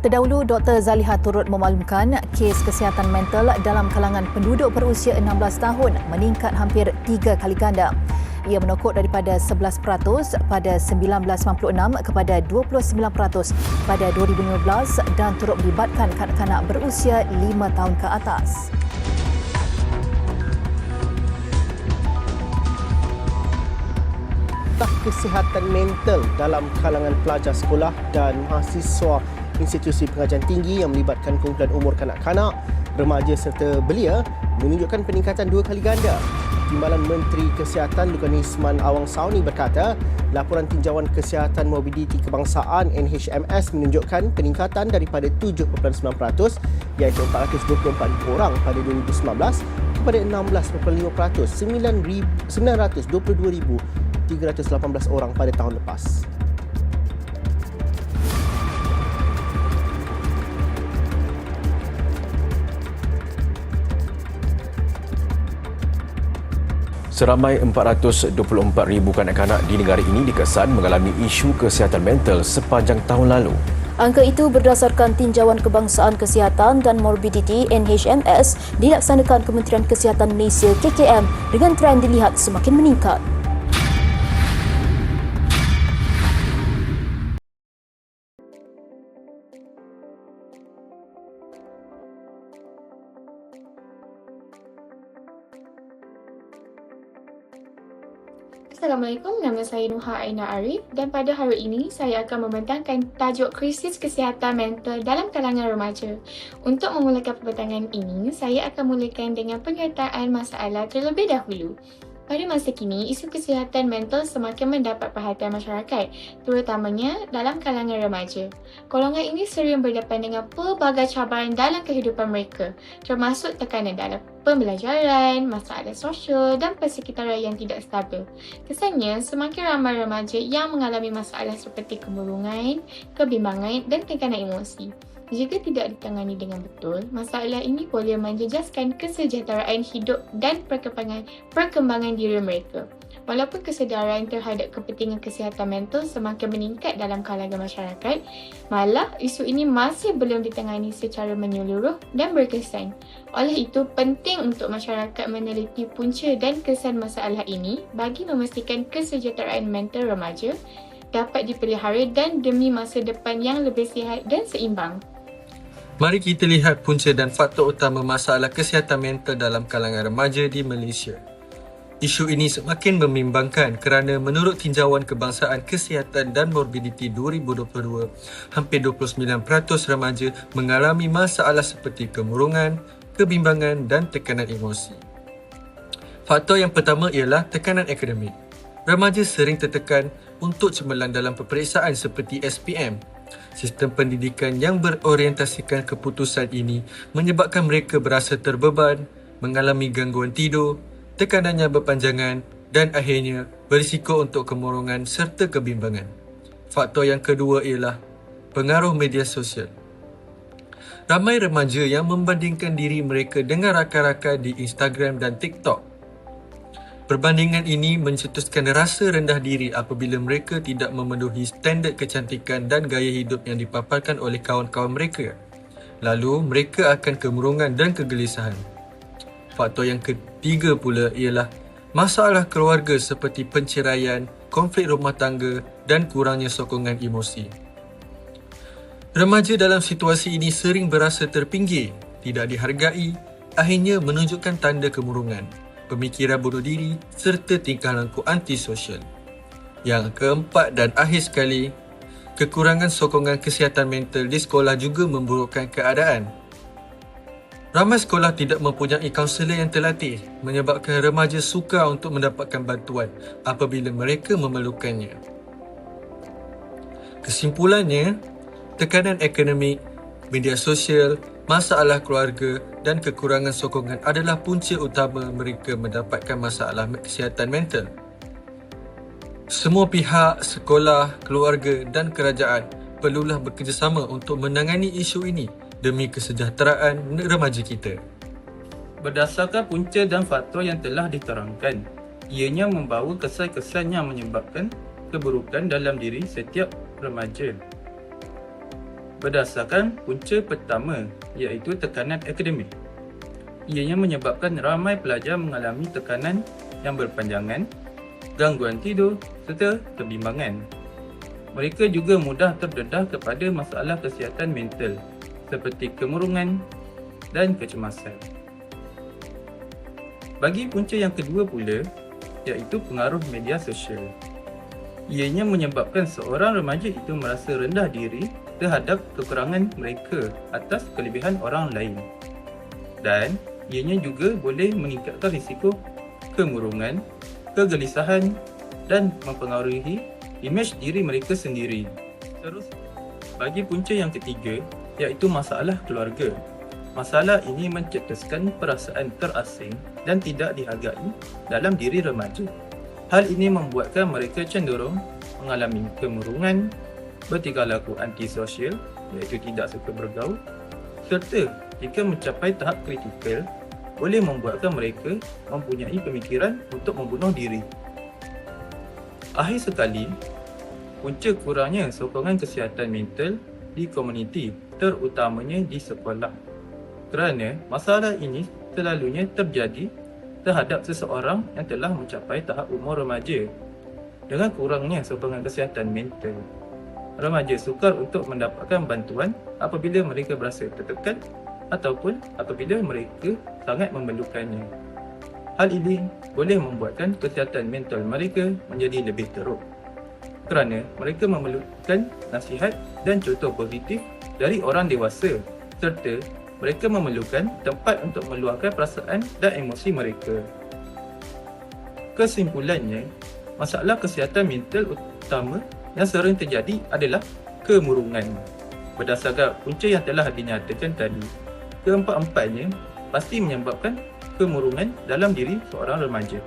Terdahulu, Dr. Zaliha turut memaklumkan kes kesihatan mental dalam kalangan penduduk berusia 16 tahun meningkat hampir tiga kali ganda. Ia menokok daripada 11% pada 1996 kepada 29% pada 2015 dan turut melibatkan kanak-kanak berusia 5 tahun ke atas. kesihatan mental dalam kalangan pelajar sekolah dan mahasiswa institusi pengajian tinggi yang melibatkan kumpulan umur kanak-kanak, remaja serta belia menunjukkan peningkatan dua kali ganda. Timbalan Menteri Kesihatan Lukan Isman Awang Sauni berkata, laporan tinjauan kesihatan morbiditi kebangsaan NHMS menunjukkan peningkatan daripada 7.9% iaitu 424 orang pada 2019 kepada 16.5% 922,318 orang pada tahun lepas. Seramai 424,000 kanak-kanak di negara ini dikesan mengalami isu kesihatan mental sepanjang tahun lalu. Angka itu berdasarkan tinjauan Kebangsaan Kesihatan dan Morbidity NHMS dilaksanakan Kementerian Kesihatan Malaysia KKM dengan trend dilihat semakin meningkat. Assalamualaikum, nama saya Nuha Aina Arif dan pada hari ini saya akan membentangkan tajuk krisis kesihatan mental dalam kalangan remaja. Untuk memulakan perbentangan ini, saya akan mulakan dengan penyertaan masalah terlebih dahulu. Pada masa kini, isu kesihatan mental semakin mendapat perhatian masyarakat, terutamanya dalam kalangan remaja. Golongan ini sering berdepan dengan pelbagai cabaran dalam kehidupan mereka, termasuk tekanan dalam pembelajaran, masalah sosial dan persekitaran yang tidak stabil. Kesannya, semakin ramai remaja yang mengalami masalah seperti kemurungan, kebimbangan dan tekanan emosi. Jika tidak ditangani dengan betul, masalah ini boleh menjejaskan kesejahteraan hidup dan perkembangan, perkembangan diri mereka. Walaupun kesedaran terhadap kepentingan kesihatan mental semakin meningkat dalam kalangan masyarakat, malah isu ini masih belum ditangani secara menyeluruh dan berkesan. Oleh itu, penting untuk masyarakat meneliti punca dan kesan masalah ini bagi memastikan kesejahteraan mental remaja dapat dipelihara dan demi masa depan yang lebih sihat dan seimbang. Mari kita lihat punca dan faktor utama masalah kesihatan mental dalam kalangan remaja di Malaysia. Isu ini semakin membimbangkan kerana menurut tinjauan Kebangsaan Kesihatan dan Morbiditi 2022, hampir 29% remaja mengalami masalah seperti kemurungan, kebimbangan dan tekanan emosi. Faktor yang pertama ialah tekanan akademik. Remaja sering tertekan untuk cemerlang dalam peperiksaan seperti SPM Sistem pendidikan yang berorientasikan keputusan ini menyebabkan mereka berasa terbeban, mengalami gangguan tidur, tekanan yang berpanjangan dan akhirnya berisiko untuk kemurungan serta kebimbangan. Faktor yang kedua ialah pengaruh media sosial. Ramai remaja yang membandingkan diri mereka dengan rakan-rakan di Instagram dan TikTok Perbandingan ini mencetuskan rasa rendah diri apabila mereka tidak memenuhi standard kecantikan dan gaya hidup yang dipaparkan oleh kawan-kawan mereka. Lalu, mereka akan kemurungan dan kegelisahan. Faktor yang ketiga pula ialah masalah keluarga seperti penceraian, konflik rumah tangga dan kurangnya sokongan emosi. Remaja dalam situasi ini sering berasa terpinggir, tidak dihargai, akhirnya menunjukkan tanda kemurungan pemikiran bunuh diri serta tingkah laku antisosial. Yang keempat dan akhir sekali, kekurangan sokongan kesihatan mental di sekolah juga memburukkan keadaan. Ramai sekolah tidak mempunyai kaunselor yang terlatih menyebabkan remaja sukar untuk mendapatkan bantuan apabila mereka memerlukannya. Kesimpulannya, tekanan akademik, media sosial masalah keluarga dan kekurangan sokongan adalah punca utama mereka mendapatkan masalah kesihatan mental. Semua pihak, sekolah, keluarga dan kerajaan perlulah bekerjasama untuk menangani isu ini demi kesejahteraan remaja kita. Berdasarkan punca dan faktor yang telah diterangkan, ianya membawa kesan-kesan yang menyebabkan keburukan dalam diri setiap remaja. Berdasarkan punca pertama iaitu tekanan akademik. Ianya menyebabkan ramai pelajar mengalami tekanan yang berpanjangan, gangguan tidur serta kebimbangan. Mereka juga mudah terdedah kepada masalah kesihatan mental seperti kemurungan dan kecemasan. Bagi punca yang kedua pula iaitu pengaruh media sosial. Ianya menyebabkan seorang remaja itu merasa rendah diri terhadap kekurangan mereka atas kelebihan orang lain. Dan ianya juga boleh meningkatkan risiko kemurungan, kegelisahan dan mempengaruhi imej diri mereka sendiri. Terus, bagi punca yang ketiga iaitu masalah keluarga. Masalah ini mencetuskan perasaan terasing dan tidak dihargai dalam diri remaja. Hal ini membuatkan mereka cenderung mengalami kemurungan, bertingkah laku antisosial iaitu tidak suka bergaul serta jika mencapai tahap kritikal boleh membuatkan mereka mempunyai pemikiran untuk membunuh diri. Akhir sekali, punca kurangnya sokongan kesihatan mental di komuniti terutamanya di sekolah kerana masalah ini selalunya terjadi terhadap seseorang yang telah mencapai tahap umur remaja dengan kurangnya sokongan kesihatan mental. Remaja sukar untuk mendapatkan bantuan apabila mereka berasa tertekan ataupun apabila mereka sangat memerlukannya. Hal ini boleh membuatkan kesihatan mental mereka menjadi lebih teruk kerana mereka memerlukan nasihat dan contoh positif dari orang dewasa serta mereka memerlukan tempat untuk meluahkan perasaan dan emosi mereka. Kesimpulannya, masalah kesihatan mental utama yang sering terjadi adalah kemurungan. Berdasarkan punca yang telah dinyatakan tadi, keempat-empatnya pasti menyebabkan kemurungan dalam diri seorang remaja.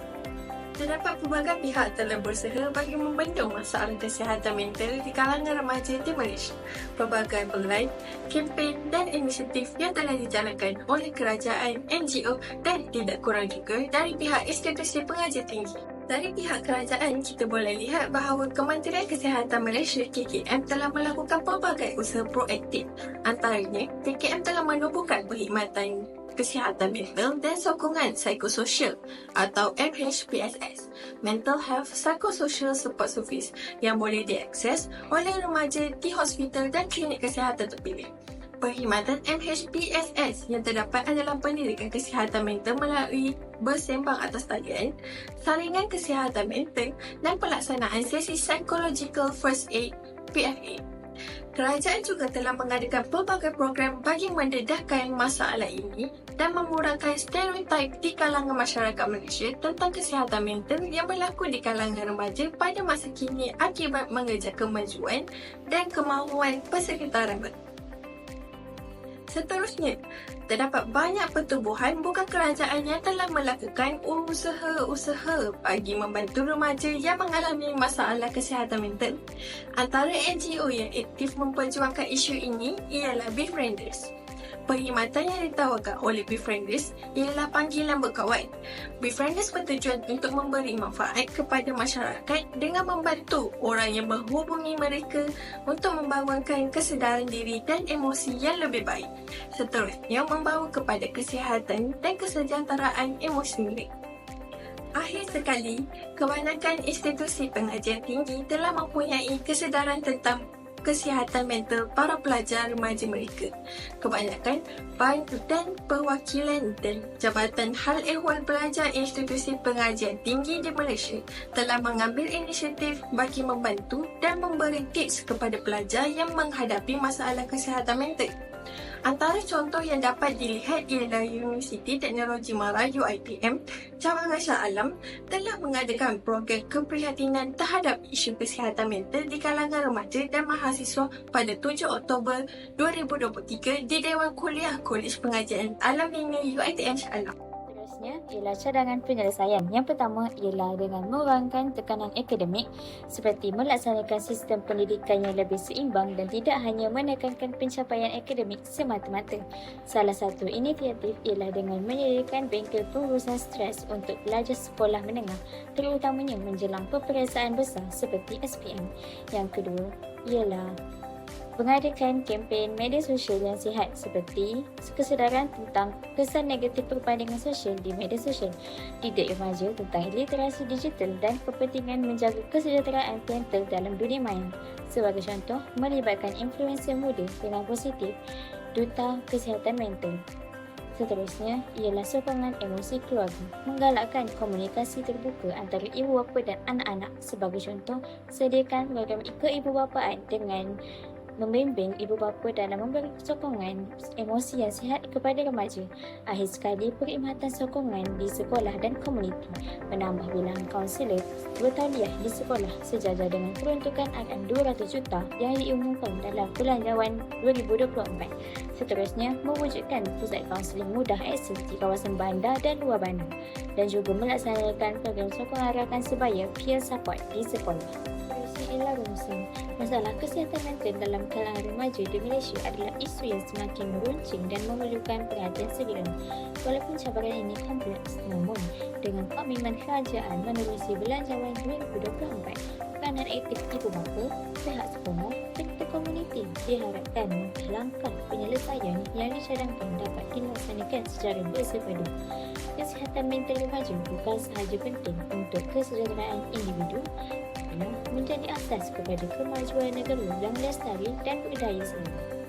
Terdapat pelbagai pihak telah berusaha bagi membendung masalah kesihatan mental di kalangan remaja di Malaysia. Pelbagai pelayan, kempen dan inisiatif yang telah dijalankan oleh kerajaan, NGO dan tidak kurang juga dari pihak institusi pengajian tinggi. Dari pihak kerajaan, kita boleh lihat bahawa Kementerian Kesihatan Malaysia KKM telah melakukan pelbagai usaha proaktif. Antaranya, KKM telah menubuhkan perkhidmatan kesihatan mental dan sokongan psikososial atau MHPSS Mental Health Psychosocial Support Service yang boleh diakses oleh remaja di hospital dan klinik kesihatan terpilih. Perkhidmatan MHPSS yang terdapat adalah pendidikan kesihatan mental melalui bersembang atas talian, saringan kesihatan mental dan pelaksanaan sesi Psychological First Aid PFA. Kerajaan juga telah mengadakan pelbagai program bagi mendedahkan masalah ini dan memurahkan stereotip di kalangan masyarakat Malaysia tentang kesihatan mental yang berlaku di kalangan remaja pada masa kini akibat mengejar kemajuan dan kemahuan persekitaran baru. Seterusnya, terdapat banyak pertubuhan bukan kerajaan yang telah melakukan usaha-usaha bagi membantu remaja yang mengalami masalah kesihatan mental. Antara NGO yang aktif memperjuangkan isu ini ialah Befrienders. Perkhidmatan yang ditawarkan oleh Befrienders ialah panggilan berkawan. Befrienders bertujuan untuk memberi manfaat kepada masyarakat dengan membantu orang yang menghubungi mereka untuk membangunkan kesedaran diri dan emosi yang lebih baik. Seterusnya membawa kepada kesihatan dan kesejahteraan emosi mereka. Akhir sekali, kebanyakan institusi pengajian tinggi telah mempunyai kesedaran tentang kesihatan mental para pelajar remaja mereka. Kebanyakan dan perwakilan dan Jabatan Hal Ehwal Pelajar Institusi Pengajian Tinggi di Malaysia telah mengambil inisiatif bagi membantu dan memberi tips kepada pelajar yang menghadapi masalah kesihatan mental. Antara contoh yang dapat dilihat ialah Universiti Teknologi Mara UITM Cawangan Shah Alam telah mengadakan program keprihatinan terhadap isu kesihatan mental di kalangan remaja dan mahasiswa pada 7 Oktober 2023 di Dewan Kuliah Kolej Pengajian Alam Ini UITM Shah Alam. Seterusnya ialah cadangan penyelesaian. Yang pertama ialah dengan mengurangkan tekanan akademik seperti melaksanakan sistem pendidikan yang lebih seimbang dan tidak hanya menekankan pencapaian akademik semata-mata. Salah satu inisiatif ialah dengan menyediakan bengkel pengurusan stres untuk pelajar sekolah menengah terutamanya menjelang peperiksaan besar seperti SPM. Yang kedua ialah mengadakan kempen media sosial yang sihat seperti kesedaran tentang kesan negatif perbandingan sosial di media sosial, didik remaja tentang literasi digital dan kepentingan menjaga kesejahteraan mental dalam dunia maya. Sebagai contoh, melibatkan influencer muda dengan positif Duta Kesihatan Mental. Seterusnya ialah sokongan emosi keluarga, menggalakkan komunikasi terbuka antara ibu bapa dan anak-anak. Sebagai contoh, sediakan program keibubapaan dengan membimbing ibu bapa dalam memberi sokongan emosi yang sihat kepada remaja. Akhir sekali, perkhidmatan sokongan di sekolah dan komuniti menambah bilangan kaunselor bertauliah di sekolah sejajar dengan peruntukan akan 200 juta yang diumumkan dalam Belanjawan 2024. Seterusnya, mewujudkan pusat kaunseling mudah akses di kawasan bandar dan luar bandar dan juga melaksanakan program sokongan rakan sebaya peer support di sekolah. Ialah rumusan. Masalah kesihatan mental dalam kalangan remaja di Malaysia adalah isu yang semakin meruncing dan memerlukan perhatian segera. Walaupun cabaran ini kompleks, namun dengan komitmen kerajaan menerusi Belanjawan 2024, peranan aktif ibu bapa, pihak sekolah, serta komuniti diharapkan langkah penyelesaian yang dicadangkan dapat dilaksanakan secara bersepadu. Kesihatan mental remaja bukan sahaja penting untuk kesejahteraan individu, menjadi asas kepada kemajuan negara yang lestari dan berdaya sendiri.